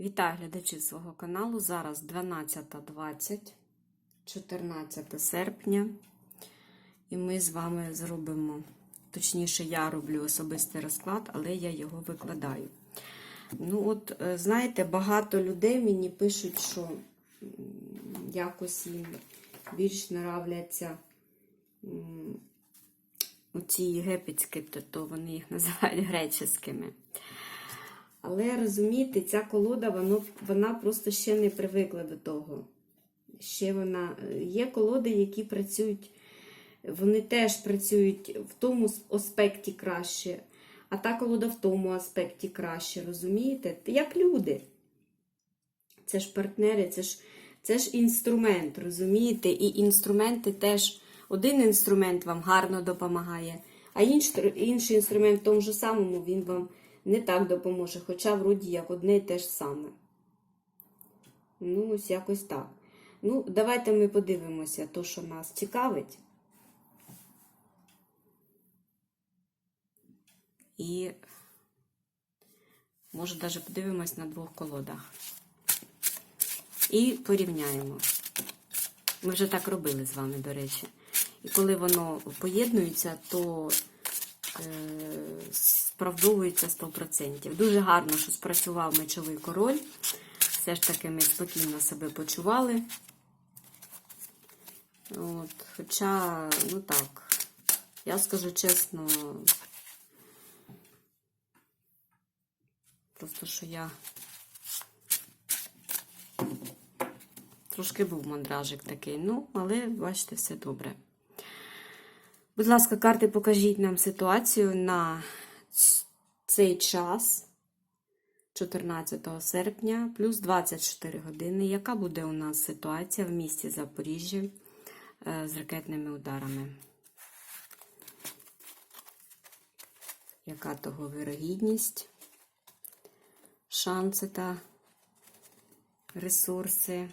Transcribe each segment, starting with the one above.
Вітаю глядачі свого каналу. Зараз 12.20, 14 серпня. І ми з вами зробимо, точніше, я роблю особистий розклад, але я його викладаю. Ну, от, е, знаєте, багато людей мені пишуть, що якось їм більш нравляться оці єгипетські, то, то вони їх називають греческими. Але розумієте, ця колода, воно, вона просто ще не привикла до того. Ще вона є колоди, які працюють, вони теж працюють в тому аспекті краще, а та колода в тому аспекті краще, розумієте? Як люди. Це ж партнери, це ж, це ж інструмент, розумієте? І інструменти теж, один інструмент вам гарно допомагає, а інший, інший інструмент в тому ж самому він вам не так допоможе, хоча вроді як одне і те ж саме. Ну, ось якось так. Ну, давайте ми подивимося, то, що нас цікавить. І, може, навіть подивимось на двох колодах. І порівняємо. Ми вже так робили з вами, до речі. І коли воно поєднується, то справдовується 100%. Дуже гарно, що спрацював мечовий король. Все ж таки ми спокійно себе почували. От, Хоча, ну так, я скажу чесно, просто що я трошки був мандражик такий, ну, але бачите, все добре. Будь ласка, карти, покажіть нам ситуацію на цей час, 14 серпня, плюс 24 години. Яка буде у нас ситуація в місті Запоріжжя е, з ракетними ударами? Яка того вирогідність? Шанси та ресурси?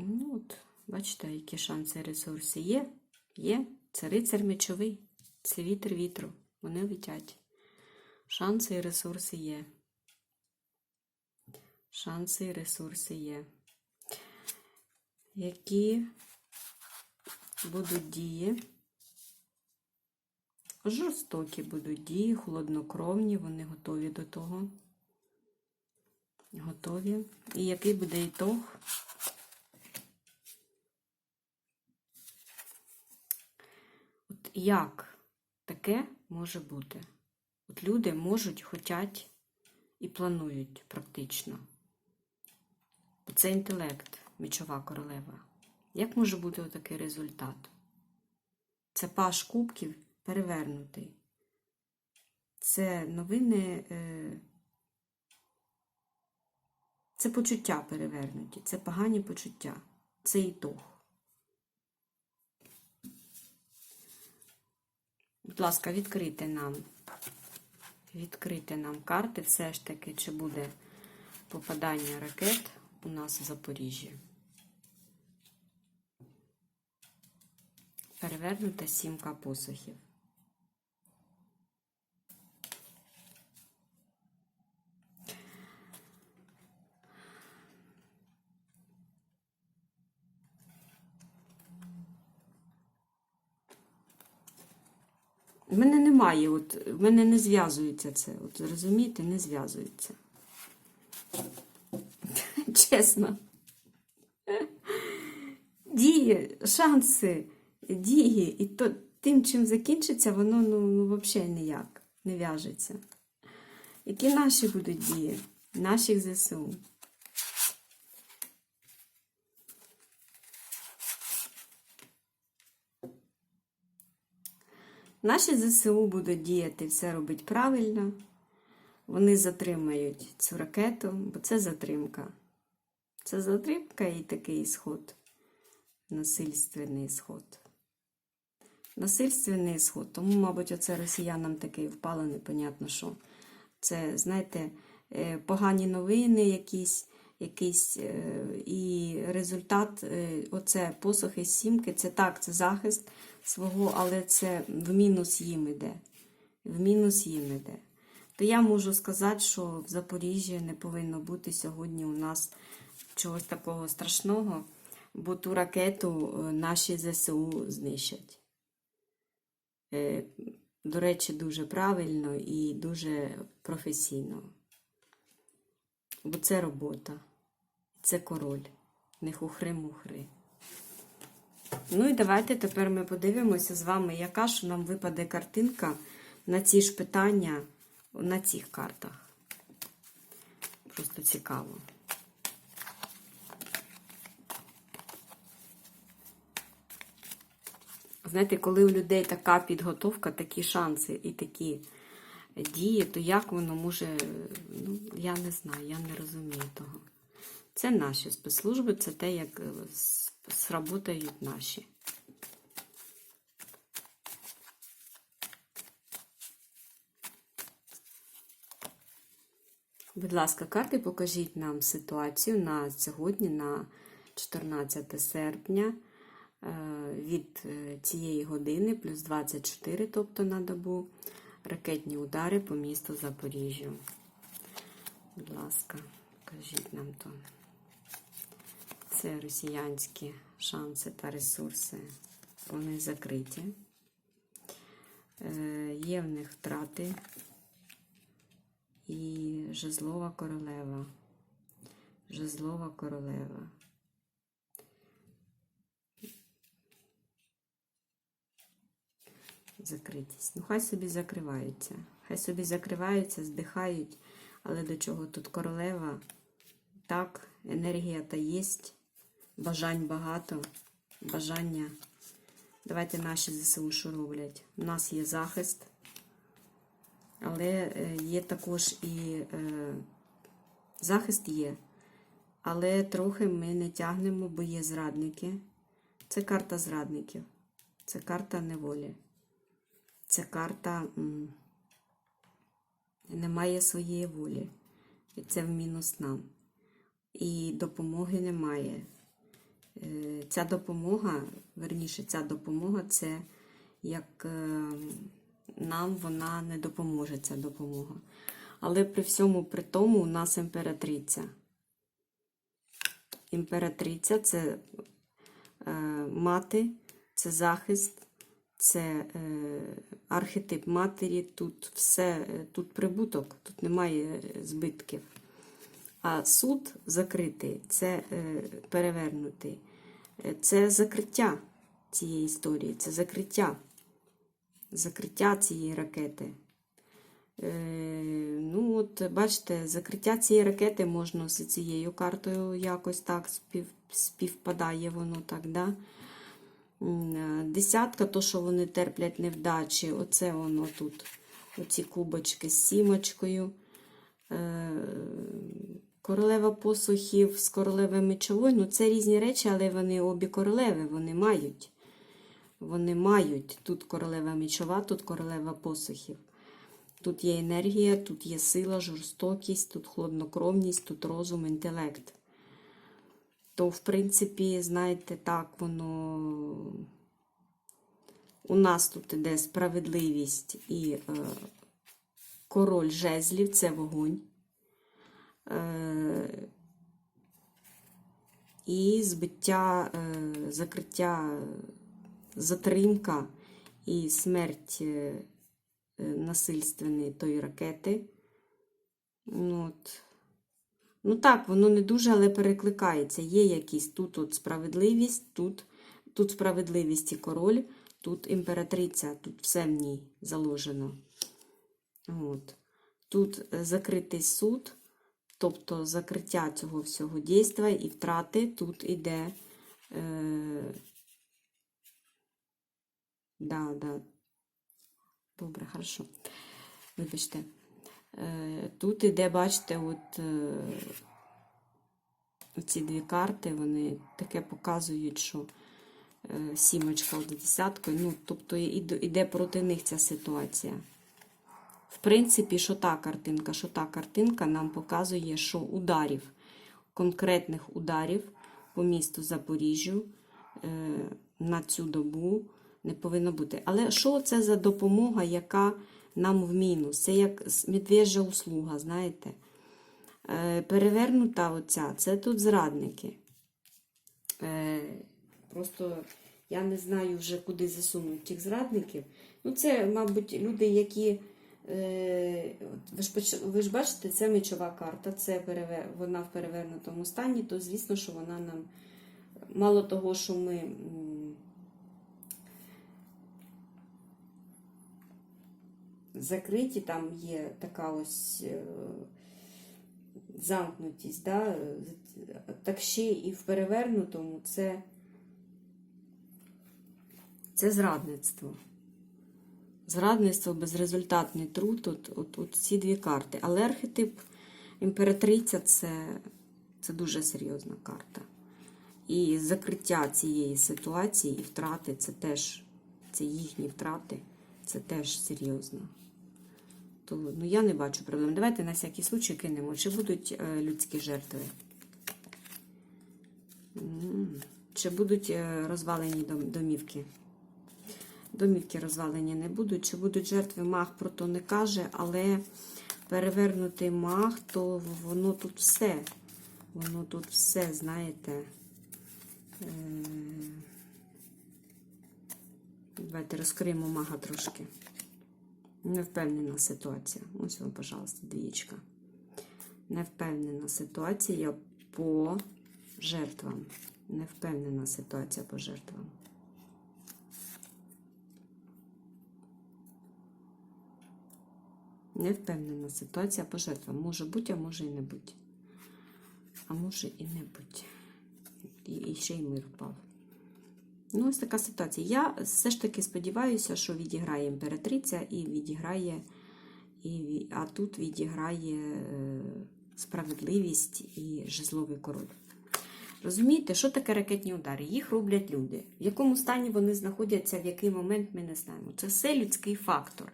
Ну, от, бачите, які шанси ресурси є? Є. Це рицар мечовий, це вітер вітру. Вони летять. Шанси і ресурси є. Шанси і ресурси є. Які будуть дії? Жорстокі будуть дії, холоднокровні, вони готові до того. Готові. І який буде ітог? От як таке може бути? От люди можуть, хотять і планують практично. Це інтелект, мічова королева. Як може бути отакий результат? Це паш кубків перевернутий. Це новини, е, це почуття перевернуті, це погані почуття, це ітог. Будь ласка, відкрийте нам, Відкрити нам карти, все ж таки, чи буде попадання ракет у нас в Запоріжжі. Перевернута сімка посухів. В мене немає, от, в мене не зв'язується це. От розумієте, не зв'язується. Чесно. Дії, шанси, дії, і то тим, чим закінчиться, воно ну, ну взагалі ніяк не в'яжеться. Які наші будуть дії? Наших ЗСУ. Наші ЗСУ будуть діяти, все робить правильно. Вони затримають цю ракету, бо це затримка. Це затримка і такий сход. Насильственний сход. Насильственний сход. Тому, мабуть, оце росіянам таке впало, непонятно що. Це, знаєте, е, погані новини якісь, якісь е, і результат, е, оце посохи сімки, це так, це захист свого, але це в мінус їм іде. В мінус їм іде. то я можу сказати, що в Запоріжжі не повинно бути сьогодні у нас чогось такого страшного, бо ту ракету е, наші ЗСУ знищать. Е, До речі, дуже правильно і дуже професійно. Бо це робота, це король, не хухри-мухри. Ну і давайте тепер ми подивимося з вами, яка ж нам випаде картинка на ці ж питання на цих картах. Просто цікаво. Знаєте, коли у людей така підготовка, такі шанси і такі дії, то як воно може, ну, я не знаю, я не розумію того. Це наші спецслужби, це те, як е, сработають наші. Будь ласка, карти, покажіть нам ситуацію на сьогодні, на 14 серпня, е, від е, цієї години, плюс 24, тобто на добу, ракетні удари по місту Запоріжжя. Будь ласка, кажіть нам то. Це росіянські шанси та ресурси. Вони закриті. Е, Є в них втрати і жезлова королева. Жезлова королева. Закритість. Ну, хай собі закриваються. Хай собі закриваються, здихають. Але до чого тут королева? Так, енергія та єсть, бажань багато, бажання. Давайте наші ЗСУ що роблять. У нас є захист, але е, є також і е, захист є. Але трохи ми не тягнемо, бо є зрадники. Це карта зрадників. Це карта неволі. Це карта м, немає своєї волі. І це в мінус нам. І допомоги немає. Е, Ця допомога, верніше, ця допомога це як е, нам вона не допоможе, ця допомога. Але при всьому при тому у нас імператриця. Імператриця це е, мати, це захист, це архетип матері, тут все, тут прибуток, тут немає збитків. А суд закритий, це перевернутий. Е, Це закриття цієї історії, це закриття. Закриття цієї ракети. Е, ну, от, бачите, закриття цієї ракети можна з цією картою якось так спів, співпадає воно так, да? Е, Десятка, то, що вони терплять невдачі, оце воно тут. Оці кубочки з сімочкою. Королева посухів з королевою мечовою. Ну, це різні речі, але вони обі королеви, вони мають. Вони мають. Тут королева мечова, тут королева посухів. Тут є енергія, тут є сила, жорстокість, тут хладнокровність, тут розум, інтелект. То, в принципі, знаєте, так, воно. У нас тут іде справедливість і е, король жезлів це вогонь. Е, і збиття, е, закриття, затримка і смерть е, насильственної тої ракети. Ну, от. ну так, воно не дуже, але перекликається. Є якісь тут от справедливість, тут, тут справедливість і король, тут імператриця, тут все в ній заложено. От. Тут закритий суд. Тобто закриття цього всього дійства і втрати тут іде. Е, да, да. Добре, хорошо. Вибачте. Е, тут іде, бачите, от е, ці дві карти, вони таке показують, що е, сімочка от десяткою. Ну, тобто іде, проти них ця ситуація. В принципі, що та картинка, що та картинка нам показує, що ударів, конкретних ударів по місту Запоріжжю е, на цю добу не повинно бути. Але що це за допомога, яка нам в мінус. Це як медвежа услуга, знаєте. Е, перевернута оця, це тут зрадники. Е, просто я не знаю вже, куди засунуть тих зрадників. Ну, це, мабуть, люди, які. Е, ви ж бачите, це мечова карта, це перевер... вона в перевернутому стані, то звісно, що вона нам мало того, що ми. Закриті, там є така ось е, замкнутість, да? е, так ще і в перевернутому це, це зрадництво. Зрадництво, безрезультатний труд, от, от, от ці дві карти. Але архетип імператриця це, це дуже серйозна карта. І закриття цієї ситуації і втрати це теж це їхні втрати, це теж серйозно. То ну, я не бачу проблем. Давайте на всякий случай кинемо. Чи будуть е, людські жертви? Чи будуть е, розвалені домівки? Домівки розвалені не будуть. Чи будуть жертви маг про то не каже, але перевернутий маг, то воно тут все. Воно тут все, знаєте. Е, Давайте розкриємо мага трошки. Невпевнена ситуація. Ось вам, пожалуйста, двічка. Невпевнена ситуація по жертвам. Невпевнена ситуація по жертвам. Невпевнена ситуація по жертвам. Може бути, а може і не бути. А може і не бути. І, і ще й мир впав. Ну, ось така ситуація. Я все ж таки сподіваюся, що відіграє імператриця і відіграє, і, а тут відіграє е, справедливість і жезловий король. Розумієте, що таке ракетні удари? Їх роблять люди. В якому стані вони знаходяться, в який момент ми не знаємо. Це все людський фактор.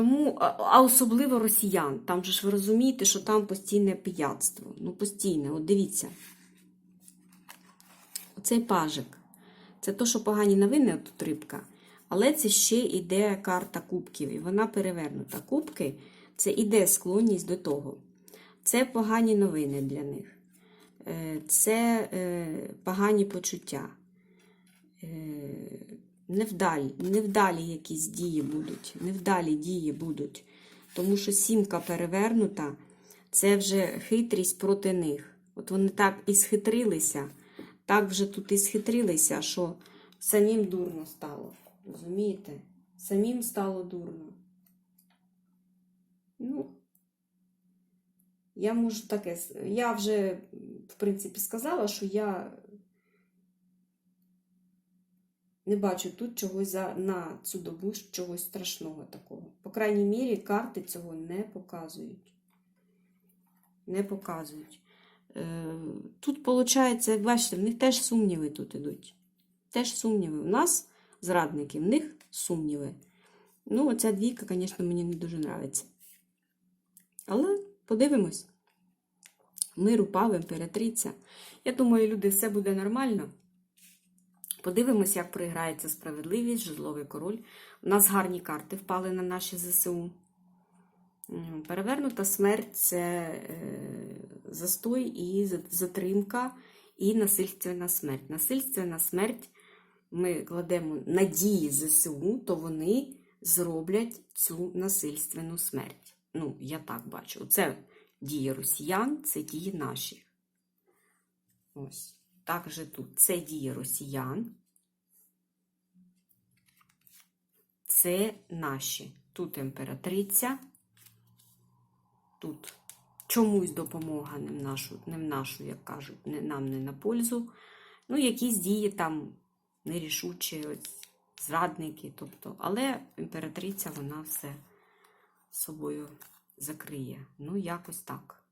Тому, а особливо росіян. Там же ж ви розумієте, що там постійне пияцтво. Ну, постійне, от дивіться. Оцей пажик. Це то, що погані новини, тут рибка. Але це ще йде карта кубків, і вона перевернута. Кубки це іде склонність до того. Це погані новини для них. Е, Це е, погані почуття. Невдалі, невдалі якісь дії будуть. Невдалі дії будуть. Тому що сімка перевернута, це вже хитрість проти них. От вони так і схитрилися, так вже тут і схитрилися, що самим дурно стало. Розумієте? Самим стало дурно. Ну, я можу таке. Я вже, в принципі, сказала, що я не бачу тут чогось за, на цю добу чогось страшного такого. По крайній мірі, карти цього не показують. Не показують. Е, тут, виходить, бачите, в них теж сумніви тут ідуть. Теж сумніви. У нас зрадники, в них сумніви. Ну, оця двійка, звісно, мені не дуже подобається. Але подивимось. Мир упав, імператриця. Я думаю, люди, все буде нормально. Подивимось, як проіграється справедливість, жезловий король. У нас гарні карти впали на наші ЗСУ. Перевернута смерть це е, застой і затримка, і насильственна смерть. Насильственна смерть ми кладемо надії ЗСУ, то вони зроблять цю насильственну смерть. Ну, я так бачу. Це дії росіян, це дії наші. Ось. Так тут. Це дії росіян. Це наші. Тут імператриця. Тут чомусь допомога не в нашу, не в нашу, як кажуть, не, нам не на пользу. Ну, якісь дії там нерішучі, ось, зрадники. Тобто, але імператриця вона все собою закриє. Ну, якось так.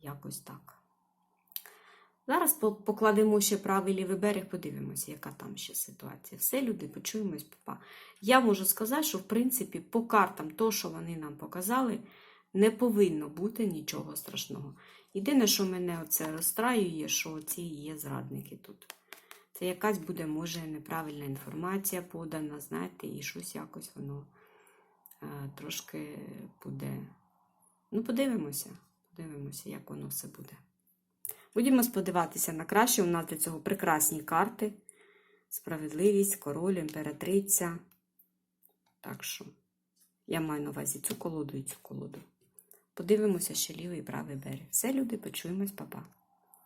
Якось так. Зараз покладемо ще правий лівий берег, подивимося, яка там ще ситуація. Все, люди, почуємось, папа. Я можу сказати, що в принципі по картам, то, що вони нам показали, не повинно бути нічого страшного. Єдине, що мене оце розстраює, що ці є зрадники тут. Це якась буде, може, неправильна інформація подана, знаєте, і щось якось воно трошки буде. Ну, подивимося. Подивимося, як воно все буде. Будемо сподіватися на краще. У нас для цього прекрасні карти. Справедливість, король, імператриця. Так що, я маю на увазі цю колоду і цю колоду. Подивимося ще лівий і правий берег. Все, люди, почуємось, па-па.